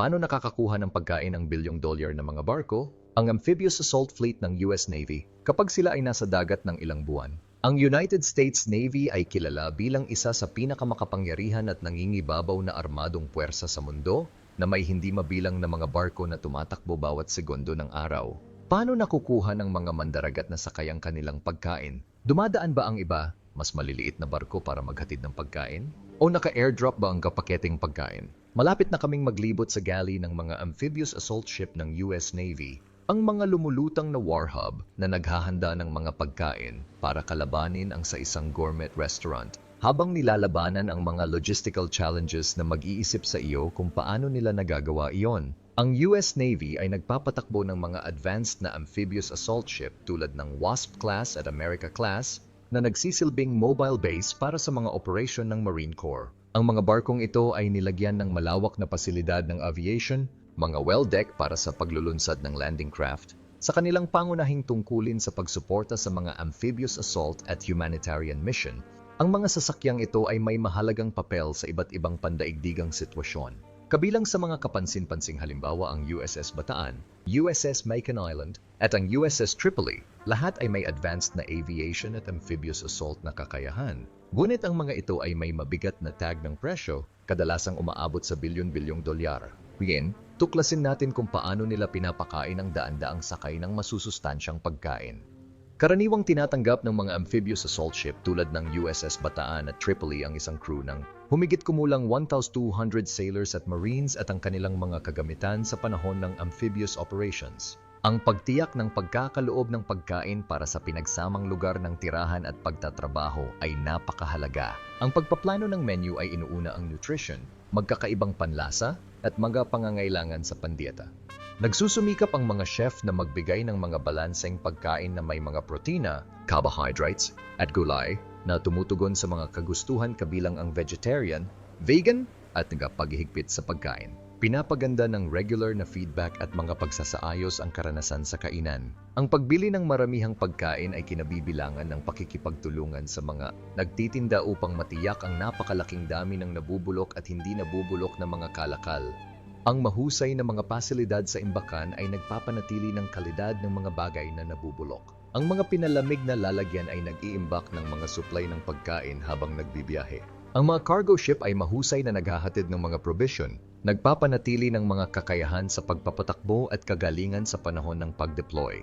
paano nakakakuha ng pagkain ang bilyong dolyar ng mga barko, ang amphibious assault fleet ng US Navy kapag sila ay nasa dagat ng ilang buwan. Ang United States Navy ay kilala bilang isa sa pinakamakapangyarihan at nangingibabaw na armadong puwersa sa mundo na may hindi mabilang na mga barko na tumatakbo bawat segundo ng araw. Paano nakukuha ng mga mandaragat na sakay ang kanilang pagkain? Dumadaan ba ang iba, mas maliliit na barko para maghatid ng pagkain? O naka-airdrop ba ang kapaketing pagkain? Malapit na kaming maglibot sa galley ng mga amphibious assault ship ng US Navy, ang mga lumulutang na warhub na naghahanda ng mga pagkain para kalabanin ang sa isang gourmet restaurant habang nilalabanan ang mga logistical challenges na mag-iisip sa iyo kung paano nila nagagawa iyon. Ang US Navy ay nagpapatakbo ng mga advanced na amphibious assault ship tulad ng Wasp-class at America-class na nagsisilbing mobile base para sa mga operasyon ng Marine Corps. Ang mga barkong ito ay nilagyan ng malawak na pasilidad ng aviation, mga well-deck para sa paglulunsad ng landing craft, sa kanilang pangunahing tungkulin sa pagsuporta sa mga amphibious assault at humanitarian mission, ang mga sasakyang ito ay may mahalagang papel sa iba't ibang pandaigdigang sitwasyon. Kabilang sa mga kapansin-pansing halimbawa ang USS Bataan, USS Macon Island, at ang USS Tripoli, lahat ay may advanced na aviation at amphibious assault na kakayahan. Ngunit ang mga ito ay may mabigat na tag ng presyo, kadalasang umaabot sa bilyon-bilyong dolyar. Ngayon, tuklasin natin kung paano nila pinapakain ang daan-daang sakay ng masusustansyang pagkain. Karaniwang tinatanggap ng mga amphibious assault ship tulad ng USS Bataan at Tripoli ang isang crew ng humigit kumulang 1,200 sailors at marines at ang kanilang mga kagamitan sa panahon ng amphibious operations. Ang pagtiyak ng pagkakaloob ng pagkain para sa pinagsamang lugar ng tirahan at pagtatrabaho ay napakahalaga. Ang pagpaplano ng menu ay inuuna ang nutrition, magkakaibang panlasa, at mga pangangailangan sa pandieta. Nagsusumikap ang mga chef na magbigay ng mga balanseng pagkain na may mga protina, carbohydrates, at gulay na tumutugon sa mga kagustuhan kabilang ang vegetarian, vegan, at nagapaghihigpit sa pagkain. Pinapaganda ng regular na feedback at mga pagsasaayos ang karanasan sa kainan. Ang pagbili ng maramihang pagkain ay kinabibilangan ng pakikipagtulungan sa mga nagtitinda upang matiyak ang napakalaking dami ng nabubulok at hindi nabubulok na mga kalakal. Ang mahusay na mga pasilidad sa imbakan ay nagpapanatili ng kalidad ng mga bagay na nabubulok. Ang mga pinalamig na lalagyan ay nag-iimbak ng mga supply ng pagkain habang nagbibiyahe. Ang mga cargo ship ay mahusay na naghahatid ng mga provision, nagpapanatili ng mga kakayahan sa pagpapatakbo at kagalingan sa panahon ng pag-deploy.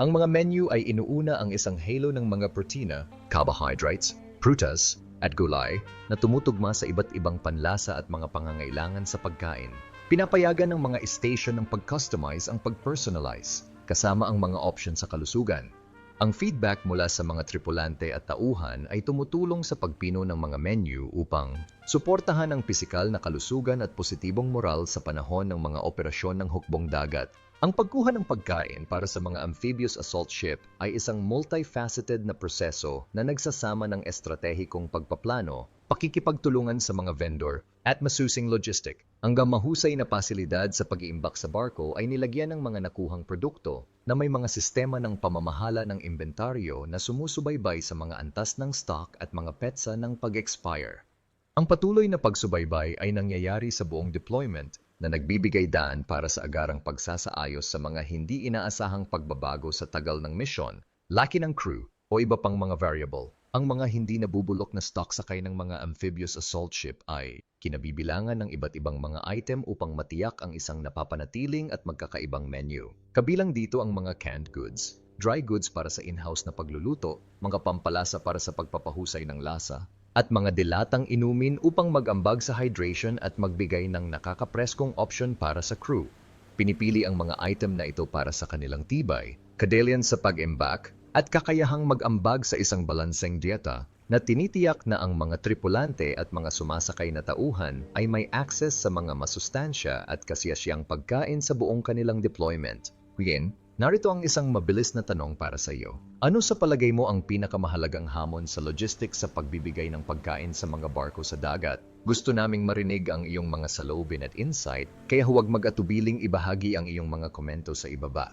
Ang mga menu ay inuuna ang isang halo ng mga protina, carbohydrates, prutas, at gulay na tumutugma sa iba't ibang panlasa at mga pangangailangan sa pagkain. Pinapayagan ng mga station ng pag-customize ang pag-personalize, kasama ang mga option sa kalusugan. Ang feedback mula sa mga tripulante at tauhan ay tumutulong sa pagpino ng mga menu upang suportahan ang pisikal na kalusugan at positibong moral sa panahon ng mga operasyon ng hukbong dagat. Ang pagkuha ng pagkain para sa mga amphibious assault ship ay isang multifaceted na proseso na nagsasama ng estratehikong pagpaplano, pakikipagtulungan sa mga vendor, at masusing logistic. Hanggang mahusay na pasilidad sa pag-iimbak sa barko ay nilagyan ng mga nakuhang produkto na may mga sistema ng pamamahala ng inventaryo na sumusubaybay sa mga antas ng stock at mga petsa ng pag-expire. Ang patuloy na pagsubaybay ay nangyayari sa buong deployment na nagbibigay daan para sa agarang pagsasaayos sa mga hindi inaasahang pagbabago sa tagal ng misyon, laki ng crew, o iba pang mga variable. Ang mga hindi nabubulok na stock sakay ng mga amphibious assault ship ay kinabibilangan ng iba't ibang mga item upang matiyak ang isang napapanatiling at magkakaibang menu. Kabilang dito ang mga canned goods, dry goods para sa in-house na pagluluto, mga pampalasa para sa pagpapahusay ng lasa, at mga dilatang inumin upang mag-ambag sa hydration at magbigay ng nakakapreskong option para sa crew. Pinipili ang mga item na ito para sa kanilang tibay, kadalian sa pag-embak, at kakayahang mag-ambag sa isang balanseng dieta na tinitiyak na ang mga tripulante at mga sumasakay na tauhan ay may access sa mga masustansya at kasiyasyang pagkain sa buong kanilang deployment. Ngayon, narito ang isang mabilis na tanong para sa iyo. Ano sa palagay mo ang pinakamahalagang hamon sa logistics sa pagbibigay ng pagkain sa mga barko sa dagat? Gusto naming marinig ang iyong mga saloobin at insight, kaya huwag mag-atubiling ibahagi ang iyong mga komento sa ibaba.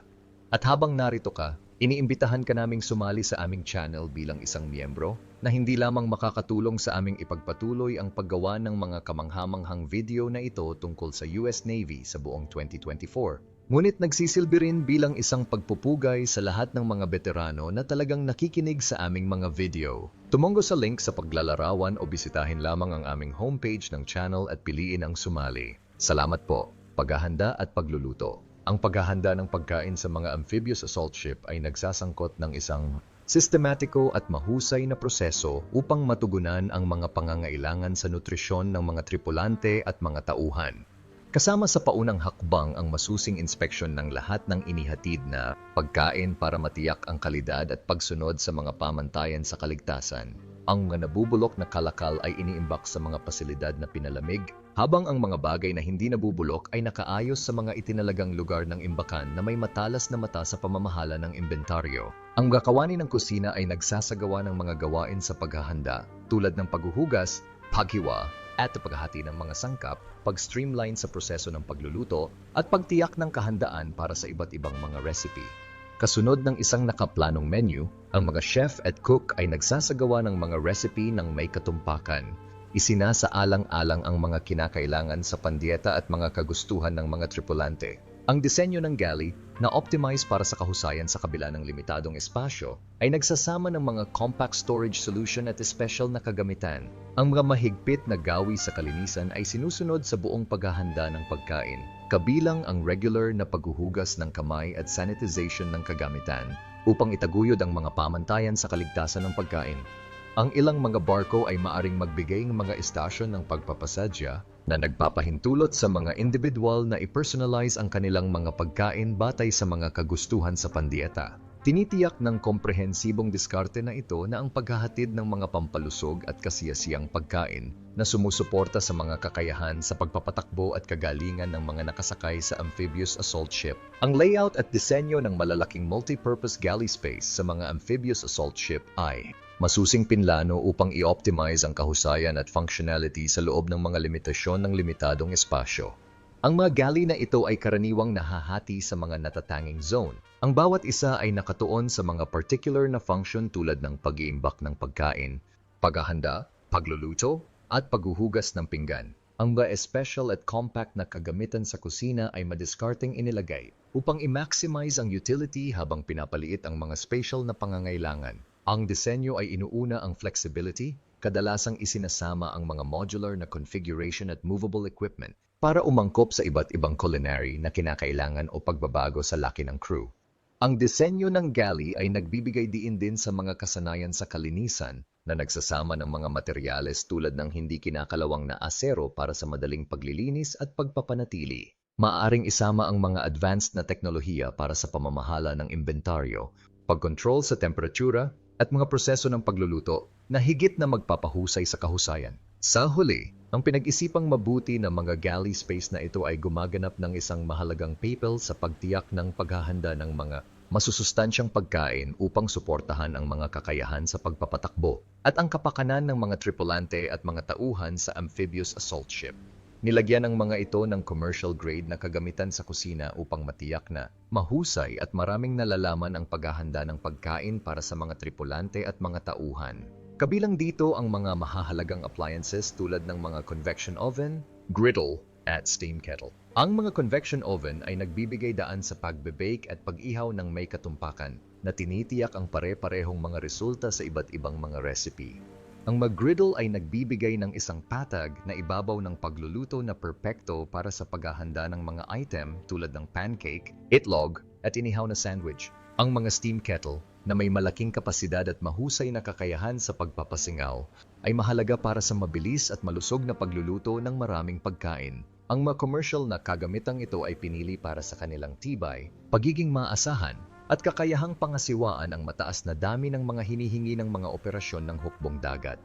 At habang narito ka, Iniimbitahan ka naming sumali sa aming channel bilang isang miyembro na hindi lamang makakatulong sa aming ipagpatuloy ang paggawa ng mga kamanghamanghang video na ito tungkol sa US Navy sa buong 2024, ngunit nagsisilbi rin bilang isang pagpupugay sa lahat ng mga veterano na talagang nakikinig sa aming mga video. Tumungo sa link sa paglalarawan o bisitahin lamang ang aming homepage ng channel at piliin ang sumali. Salamat po, paghahanda at pagluluto. Ang paghahanda ng pagkain sa mga amphibious assault ship ay nagsasangkot ng isang sistematiko at mahusay na proseso upang matugunan ang mga pangangailangan sa nutrisyon ng mga tripulante at mga tauhan. Kasama sa paunang hakbang ang masusing inspeksyon ng lahat ng inihatid na pagkain para matiyak ang kalidad at pagsunod sa mga pamantayan sa kaligtasan. Ang mga nabubulok na kalakal ay iniimbak sa mga pasilidad na pinalamig, habang ang mga bagay na hindi nabubulok ay nakaayos sa mga itinalagang lugar ng imbakan na may matalas na mata sa pamamahala ng inventaryo. Ang mga kawani ng kusina ay nagsasagawa ng mga gawain sa paghahanda tulad ng paghuhugas, paghiwa, at paghahati ng mga sangkap, pag-streamline sa proseso ng pagluluto, at pagtiyak ng kahandaan para sa iba't ibang mga recipe. Kasunod ng isang nakaplanong menu, ang mga chef at cook ay nagsasagawa ng mga recipe ng may katumpakan. Isinasaalang-alang ang mga kinakailangan sa pandieta at mga kagustuhan ng mga tripulante. Ang disenyo ng galley, na optimize para sa kahusayan sa kabila ng limitadong espasyo, ay nagsasama ng mga compact storage solution at special na kagamitan. Ang mga mahigpit na gawi sa kalinisan ay sinusunod sa buong paghahanda ng pagkain, kabilang ang regular na paghuhugas ng kamay at sanitization ng kagamitan upang itaguyod ang mga pamantayan sa kaligtasan ng pagkain. Ang ilang mga barko ay maaring magbigay ng mga istasyon ng pagpapasadya na nagpapahintulot sa mga individual na i-personalize ang kanilang mga pagkain batay sa mga kagustuhan sa pandieta. Tinitiyak ng komprehensibong diskarte na ito na ang paghahatid ng mga pampalusog at kasiyasiyang pagkain na sumusuporta sa mga kakayahan sa pagpapatakbo at kagalingan ng mga nakasakay sa amphibious assault ship. Ang layout at disenyo ng malalaking multi-purpose galley space sa mga amphibious assault ship ay masusing pinlano upang i-optimize ang kahusayan at functionality sa loob ng mga limitasyon ng limitadong espasyo. Ang mga galley na ito ay karaniwang nahahati sa mga natatanging zone. Ang bawat isa ay nakatuon sa mga particular na function tulad ng pag-iimbak ng pagkain, paghahanda, pagluluto, at paghuhugas ng pinggan. Ang mga special at compact na kagamitan sa kusina ay madiskarteng inilagay upang i-maximize ang utility habang pinapaliit ang mga spatial na pangangailangan. Ang disenyo ay inuuna ang flexibility, kadalasang isinasama ang mga modular na configuration at movable equipment para umangkop sa iba't ibang culinary na kinakailangan o pagbabago sa laki ng crew. Ang disenyo ng galley ay nagbibigay diin din sa mga kasanayan sa kalinisan na nagsasama ng mga materyales tulad ng hindi kinakalawang na asero para sa madaling paglilinis at pagpapanatili. Maaring isama ang mga advanced na teknolohiya para sa pamamahala ng inventaryo, pagkontrol sa temperatura, at mga proseso ng pagluluto na higit na magpapahusay sa kahusayan. Sa huli, ang pinag-isipang mabuti ng mga galley space na ito ay gumaganap ng isang mahalagang papel sa pagtiyak ng paghahanda ng mga masusustansyang pagkain upang suportahan ang mga kakayahan sa pagpapatakbo at ang kapakanan ng mga tripulante at mga tauhan sa amphibious assault ship. Nilagyan ang mga ito ng commercial grade na kagamitan sa kusina upang matiyak na mahusay at maraming nalalaman ang paghahanda ng pagkain para sa mga tripulante at mga tauhan. Kabilang dito ang mga mahahalagang appliances tulad ng mga convection oven, griddle, at steam kettle. Ang mga convection oven ay nagbibigay daan sa pagbe-bake at pag-ihaw ng may katumpakan na tinitiyak ang pare-parehong mga resulta sa iba't ibang mga recipe. Ang mag-griddle ay nagbibigay ng isang patag na ibabaw ng pagluluto na perpekto para sa paghahanda ng mga item tulad ng pancake, itlog, at inihaw na sandwich. Ang mga steam kettle na may malaking kapasidad at mahusay na kakayahan sa pagpapasingaw ay mahalaga para sa mabilis at malusog na pagluluto ng maraming pagkain. Ang mga commercial na kagamitang ito ay pinili para sa kanilang tibay, pagiging maasahan, at kakayahang pangasiwaan ang mataas na dami ng mga hinihingi ng mga operasyon ng hukbong dagat.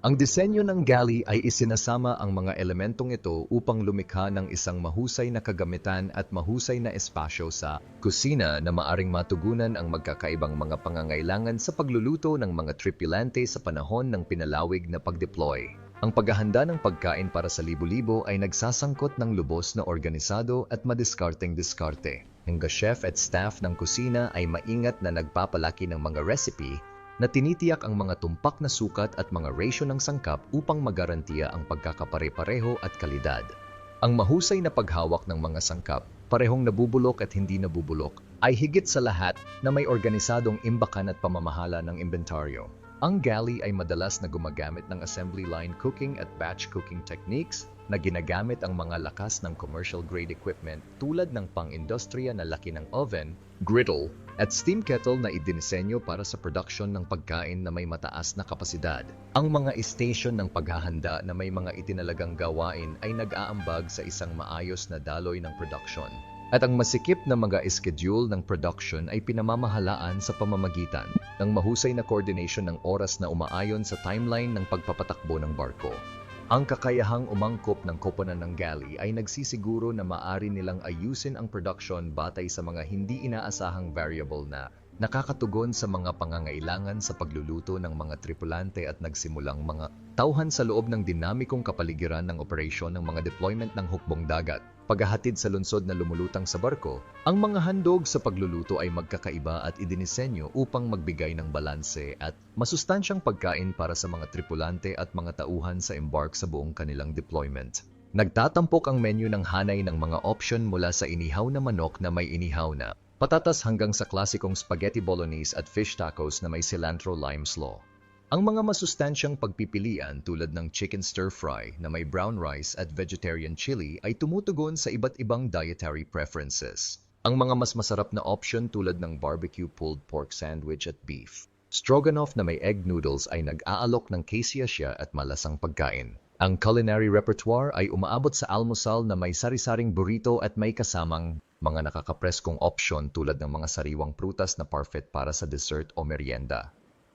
Ang disenyo ng galley ay isinasama ang mga elementong ito upang lumikha ng isang mahusay na kagamitan at mahusay na espasyo sa kusina na maaring matugunan ang magkakaibang mga pangangailangan sa pagluluto ng mga tripulante sa panahon ng pinalawig na pagdeploy. Ang paghahanda ng pagkain para sa libo-libo ay nagsasangkot ng lubos na organisado at madiskarteng diskarte. Mga chef at staff ng kusina ay maingat na nagpapalaki ng mga recipe na tinitiyak ang mga tumpak na sukat at mga ratio ng sangkap upang magarantiya ang pagkakapare-pareho at kalidad. Ang mahusay na paghawak ng mga sangkap, parehong nabubulok at hindi nabubulok, ay higit sa lahat na may organisadong imbakan at pamamahala ng inventaryo. Ang galley ay madalas na gumagamit ng assembly line cooking at batch cooking techniques na ginagamit ang mga lakas ng commercial grade equipment tulad ng pang-industriya na laki ng oven, griddle, at steam kettle na idinisenyo para sa production ng pagkain na may mataas na kapasidad. Ang mga station ng paghahanda na may mga itinalagang gawain ay nag-aambag sa isang maayos na daloy ng production. At ang masikip na mga schedule ng production ay pinamamahalaan sa pamamagitan ng mahusay na coordination ng oras na umaayon sa timeline ng pagpapatakbo ng barko. Ang kakayahang umangkop ng koponan ng galley ay nagsisiguro na maari nilang ayusin ang production batay sa mga hindi inaasahang variable na nakakatugon sa mga pangangailangan sa pagluluto ng mga tripulante at nagsimulang mga tauhan sa loob ng dinamikong kapaligiran ng operasyon ng mga deployment ng hukbong dagat. Paghahatid sa lungsod na lumulutang sa barko, ang mga handog sa pagluluto ay magkakaiba at idinisenyo upang magbigay ng balanse at masustansyang pagkain para sa mga tripulante at mga tauhan sa embark sa buong kanilang deployment. Nagtatampok ang menu ng hanay ng mga option mula sa inihaw na manok na may inihaw na patatas hanggang sa klasikong spaghetti bolognese at fish tacos na may cilantro lime slaw. Ang mga masustansyang pagpipilian tulad ng chicken stir-fry na may brown rice at vegetarian chili ay tumutugon sa iba't ibang dietary preferences. Ang mga mas masarap na option tulad ng barbecue pulled pork sandwich at beef. Stroganoff na may egg noodles ay nag-aalok ng cassia at malasang pagkain. Ang culinary repertoire ay umaabot sa almusal na may sari-saring burrito at may kasamang mga nakakapreskong option tulad ng mga sariwang prutas na parfait para sa dessert o merienda.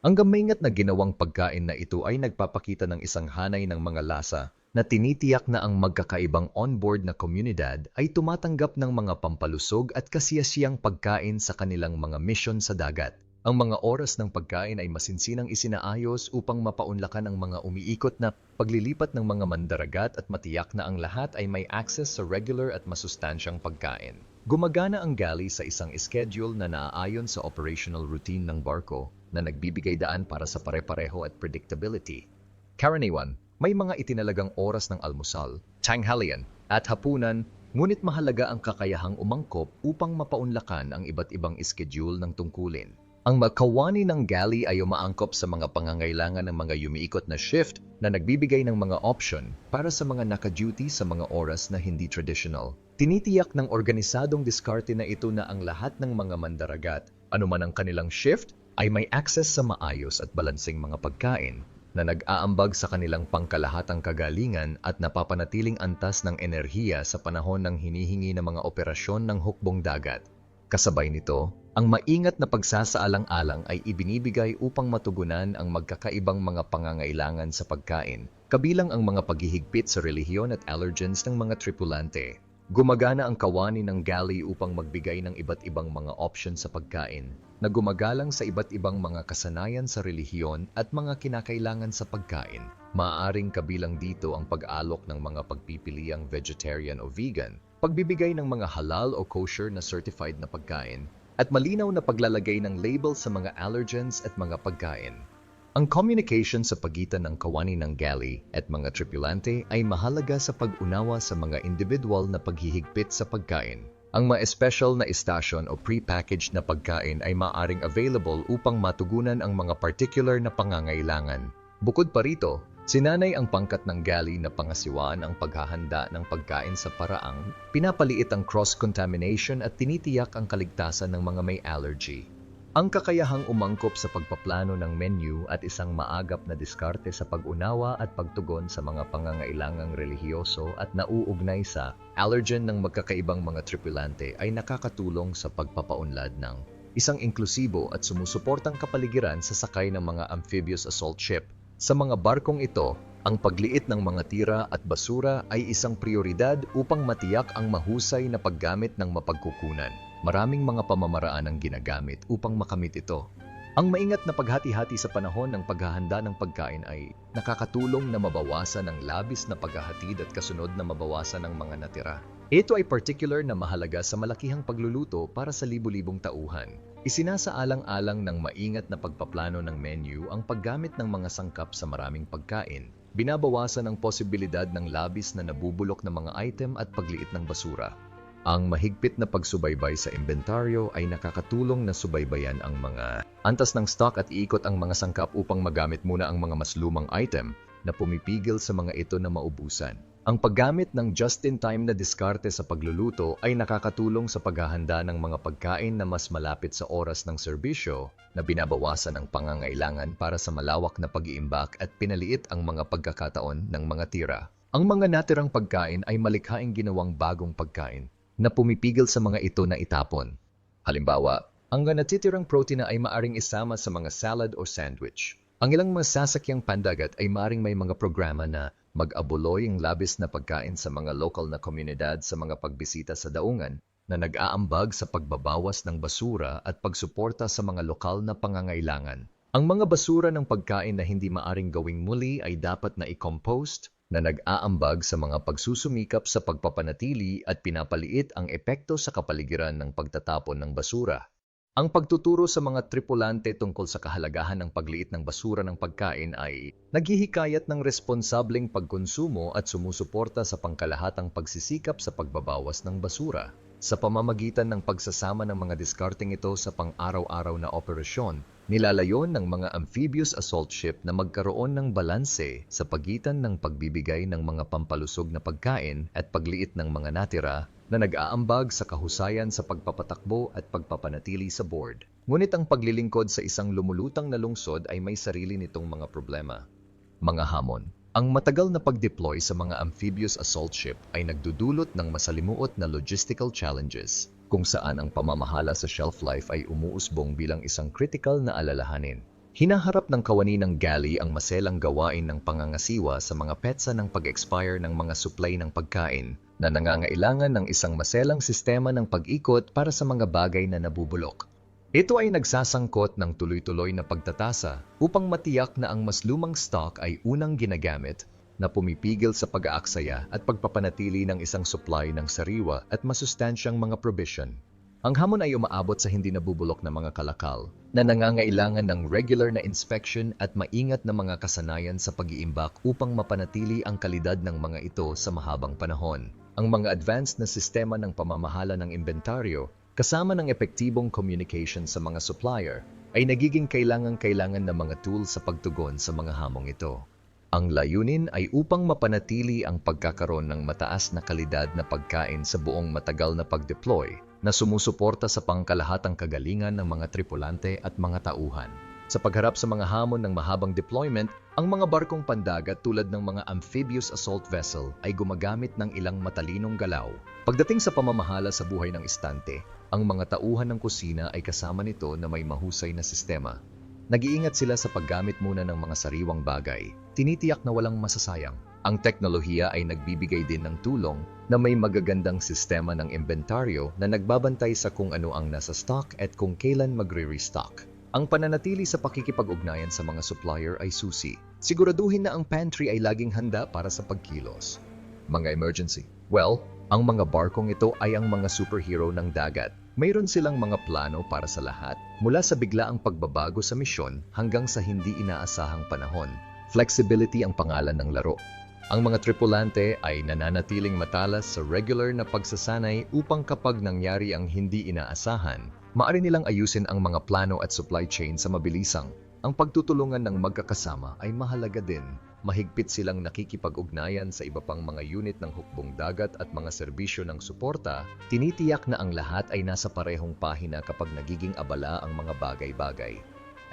Ang gamingat na ginawang pagkain na ito ay nagpapakita ng isang hanay ng mga lasa na tinitiyak na ang magkakaibang onboard na komunidad ay tumatanggap ng mga pampalusog at kasiyasiyang pagkain sa kanilang mga misyon sa dagat. Ang mga oras ng pagkain ay masinsinang isinaayos upang mapaunlakan ang mga umiikot na paglilipat ng mga mandaragat at matiyak na ang lahat ay may access sa regular at masustansyang pagkain. Gumagana ang galley sa isang schedule na naaayon sa operational routine ng barko na nagbibigay daan para sa pare-pareho at predictability. Karaniwan, may mga itinalagang oras ng almusal, tanghalian, at hapunan, ngunit mahalaga ang kakayahang umangkop upang mapaunlakan ang iba't ibang schedule ng tungkulin. Ang makawani ng galley ay umaangkop sa mga pangangailangan ng mga yumiikot na shift na nagbibigay ng mga option para sa mga naka-duty sa mga oras na hindi traditional. Tinitiyak ng organisadong diskarte na ito na ang lahat ng mga mandaragat, anuman ang kanilang shift, ay may access sa maayos at balansing mga pagkain na nag-aambag sa kanilang pangkalahatang kagalingan at napapanatiling antas ng enerhiya sa panahon ng hinihingi ng mga operasyon ng hukbong dagat. Kasabay nito, ang maingat na pagsasaalang-alang ay ibinibigay upang matugunan ang magkakaibang mga pangangailangan sa pagkain, kabilang ang mga paghihigpit sa relihiyon at allergens ng mga tripulante. Gumagana ang kawani ng galley upang magbigay ng iba't ibang mga option sa pagkain na gumagalang sa iba't ibang mga kasanayan sa relihiyon at mga kinakailangan sa pagkain. Maaaring kabilang dito ang pag-alok ng mga pagpipiliang vegetarian o vegan, pagbibigay ng mga halal o kosher na certified na pagkain, at malinaw na paglalagay ng label sa mga allergens at mga pagkain. Ang communication sa pagitan ng kawani ng galley at mga tripulante ay mahalaga sa pag-unawa sa mga individual na paghihigpit sa pagkain. Ang mga special na istasyon o pre-packaged na pagkain ay maaring available upang matugunan ang mga particular na pangangailangan. Bukod pa rito, sinanay ang pangkat ng galley na pangasiwaan ang paghahanda ng pagkain sa paraang pinapaliit ang cross-contamination at tinitiyak ang kaligtasan ng mga may allergy. Ang kakayahang umangkop sa pagpaplano ng menu at isang maagap na diskarte sa pag-unawa at pagtugon sa mga pangangailangang relihiyoso at nauugnay sa allergen ng magkakaibang mga tripulante ay nakakatulong sa pagpapaunlad ng isang inklusibo at sumusuportang kapaligiran sa sakay ng mga amphibious assault ship. Sa mga barkong ito, ang pagliit ng mga tira at basura ay isang prioridad upang matiyak ang mahusay na paggamit ng mapagkukunan. Maraming mga pamamaraan ang ginagamit upang makamit ito. Ang maingat na paghati-hati sa panahon ng paghahanda ng pagkain ay nakakatulong na mabawasan ang labis na paghahatid at kasunod na mabawasan ang mga natira. Ito ay particular na mahalaga sa malakihang pagluluto para sa libu-libong tauhan. Isinasaalang-alang ng maingat na pagpaplano ng menu ang paggamit ng mga sangkap sa maraming pagkain. Binabawasan ang posibilidad ng labis na nabubulok na mga item at pagliit ng basura. Ang mahigpit na pagsubaybay sa inventaryo ay nakakatulong na subaybayan ang mga antas ng stock at iikot ang mga sangkap upang magamit muna ang mga mas lumang item na pumipigil sa mga ito na maubusan. Ang paggamit ng just-in-time na diskarte sa pagluluto ay nakakatulong sa paghahanda ng mga pagkain na mas malapit sa oras ng serbisyo na binabawasan ang pangangailangan para sa malawak na pag-iimbak at pinaliit ang mga pagkakataon ng mga tira. Ang mga natirang pagkain ay malikhaing ginawang bagong pagkain na pumipigil sa mga ito na itapon. Halimbawa, ang natitirang protina ay maaring isama sa mga salad o sandwich. Ang ilang mga sasakyang pandagat ay maaring may mga programa na mag-abuloy ang labis na pagkain sa mga lokal na komunidad sa mga pagbisita sa daungan na nag-aambag sa pagbabawas ng basura at pagsuporta sa mga lokal na pangangailangan. Ang mga basura ng pagkain na hindi maaring gawing muli ay dapat na i-compost na nag-aambag sa mga pagsusumikap sa pagpapanatili at pinapaliit ang epekto sa kapaligiran ng pagtatapon ng basura. Ang pagtuturo sa mga tripulante tungkol sa kahalagahan ng pagliit ng basura ng pagkain ay naghihikayat ng responsableng pagkonsumo at sumusuporta sa pangkalahatang pagsisikap sa pagbabawas ng basura. Sa pamamagitan ng pagsasama ng mga diskarting ito sa pang-araw-araw na operasyon, nilalayon ng mga amphibious assault ship na magkaroon ng balanse sa pagitan ng pagbibigay ng mga pampalusog na pagkain at pagliit ng mga natira na nag-aambag sa kahusayan sa pagpapatakbo at pagpapanatili sa board. Ngunit ang paglilingkod sa isang lumulutang na lungsod ay may sarili nitong mga problema. Mga hamon. Ang matagal na pag-deploy sa mga amphibious assault ship ay nagdudulot ng masalimuot na logistical challenges kung saan ang pamamahala sa shelf life ay umuusbong bilang isang critical na alalahanin. Hinaharap ng kawani ng galley ang maselang gawain ng pangangasiwa sa mga petsa ng pag-expire ng mga supply ng pagkain na nangangailangan ng isang maselang sistema ng pag-ikot para sa mga bagay na nabubulok. Ito ay nagsasangkot ng tuloy-tuloy na pagtatasa upang matiyak na ang mas lumang stock ay unang ginagamit na pumipigil sa pag-aaksaya at pagpapanatili ng isang supply ng sariwa at masustansyang mga provision. Ang hamon ay umaabot sa hindi nabubulok na mga kalakal na nangangailangan ng regular na inspection at maingat na mga kasanayan sa pag-iimbak upang mapanatili ang kalidad ng mga ito sa mahabang panahon. Ang mga advanced na sistema ng pamamahala ng inventaryo kasama ng epektibong communication sa mga supplier ay nagiging kailangang-kailangan na mga tools sa pagtugon sa mga hamong ito. Ang layunin ay upang mapanatili ang pagkakaroon ng mataas na kalidad na pagkain sa buong matagal na pag-deploy na sumusuporta sa pangkalahatang kagalingan ng mga tripulante at mga tauhan. Sa pagharap sa mga hamon ng mahabang deployment, ang mga barkong pandagat tulad ng mga amphibious assault vessel ay gumagamit ng ilang matalinong galaw. Pagdating sa pamamahala sa buhay ng istante, ang mga tauhan ng kusina ay kasama nito na may mahusay na sistema. Nag-iingat sila sa paggamit muna ng mga sariwang bagay. Tinitiyak na walang masasayang. Ang teknolohiya ay nagbibigay din ng tulong na may magagandang sistema ng inventaryo na nagbabantay sa kung ano ang nasa stock at kung kailan magre-restock. Ang pananatili sa pakikipag-ugnayan sa mga supplier ay susi. Siguraduhin na ang pantry ay laging handa para sa pagkilos. Mga emergency. Well, ang mga barkong ito ay ang mga superhero ng dagat. Mayroon silang mga plano para sa lahat, mula sa biglaang pagbabago sa misyon hanggang sa hindi inaasahang panahon. Flexibility ang pangalan ng laro. Ang mga tripulante ay nananatiling matalas sa regular na pagsasanay upang kapag nangyari ang hindi inaasahan, Maari nilang ayusin ang mga plano at supply chain sa mabilisang. Ang pagtutulungan ng magkakasama ay mahalaga din. Mahigpit silang nakikipag-ugnayan sa iba pang mga unit ng hukbong dagat at mga serbisyo ng suporta, tinitiyak na ang lahat ay nasa parehong pahina kapag nagiging abala ang mga bagay-bagay.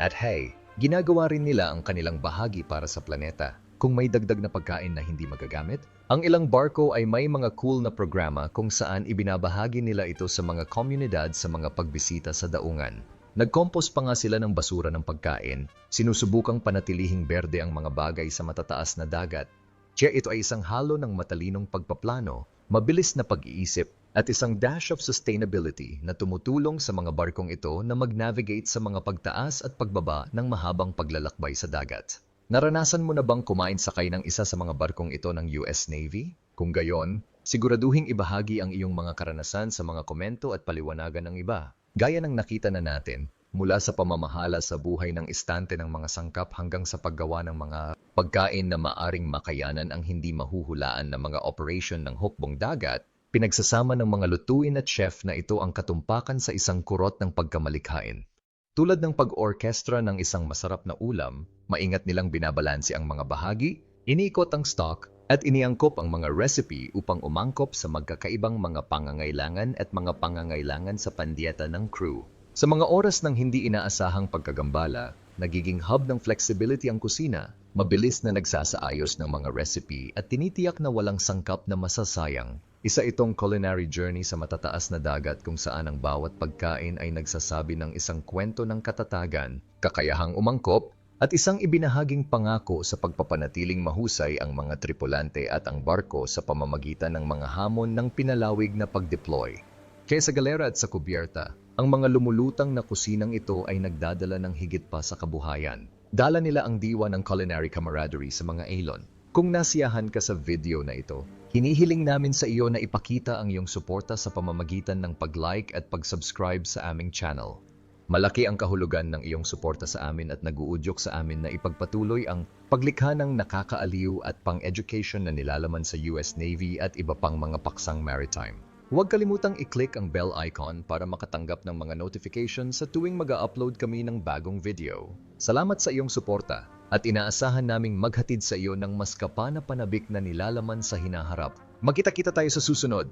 At hey, ginagawa rin nila ang kanilang bahagi para sa planeta. Kung may dagdag na pagkain na hindi magagamit, ang ilang barko ay may mga cool na programa kung saan ibinabahagi nila ito sa mga komunidad sa mga pagbisita sa daungan. Nagkompos pa nga sila ng basura ng pagkain, sinusubukang panatilihing berde ang mga bagay sa matataas na dagat. Kaya ito ay isang halo ng matalinong pagpaplano, mabilis na pag-iisip, at isang dash of sustainability na tumutulong sa mga barkong ito na mag-navigate sa mga pagtaas at pagbaba ng mahabang paglalakbay sa dagat. Naranasan mo na bang kumain sakay ng isa sa mga barkong ito ng US Navy? Kung gayon, Siguraduhing ibahagi ang iyong mga karanasan sa mga komento at paliwanagan ng iba. Gaya ng nakita na natin, mula sa pamamahala sa buhay ng istante ng mga sangkap hanggang sa paggawa ng mga pagkain na maaring makayanan ang hindi mahuhulaan na mga operation ng hukbong dagat, pinagsasama ng mga lutuin at chef na ito ang katumpakan sa isang kurot ng pagkamalikhain. Tulad ng pag-orkestra ng isang masarap na ulam, maingat nilang binabalansi ang mga bahagi, iniikot ang stock, at iniangkop ang mga recipe upang umangkop sa magkakaibang mga pangangailangan at mga pangangailangan sa pandieta ng crew. Sa mga oras ng hindi inaasahang pagkagambala, nagiging hub ng flexibility ang kusina, mabilis na nagsasaayos ng mga recipe at tinitiyak na walang sangkap na masasayang. Isa itong culinary journey sa matataas na dagat kung saan ang bawat pagkain ay nagsasabi ng isang kwento ng katatagan, kakayahang umangkop, at isang ibinahaging pangako sa pagpapanatiling mahusay ang mga tripulante at ang barko sa pamamagitan ng mga hamon ng pinalawig na pag-deploy. Kaya sa galera at sa kubyerta, ang mga lumulutang na kusinang ito ay nagdadala ng higit pa sa kabuhayan. Dala nila ang diwa ng culinary camaraderie sa mga alon. Kung nasiyahan ka sa video na ito, hinihiling namin sa iyo na ipakita ang iyong suporta sa pamamagitan ng pag-like at pag-subscribe sa aming channel. Malaki ang kahulugan ng iyong suporta sa amin at naguudyok sa amin na ipagpatuloy ang paglikha ng nakakaaliw at pang-education na nilalaman sa US Navy at iba pang mga paksang maritime. Huwag kalimutang i-click ang bell icon para makatanggap ng mga notifications sa tuwing mag-upload kami ng bagong video. Salamat sa iyong suporta at inaasahan naming maghatid sa iyo ng mas kapana-panabik na nilalaman sa hinaharap. Magkita-kita tayo sa susunod.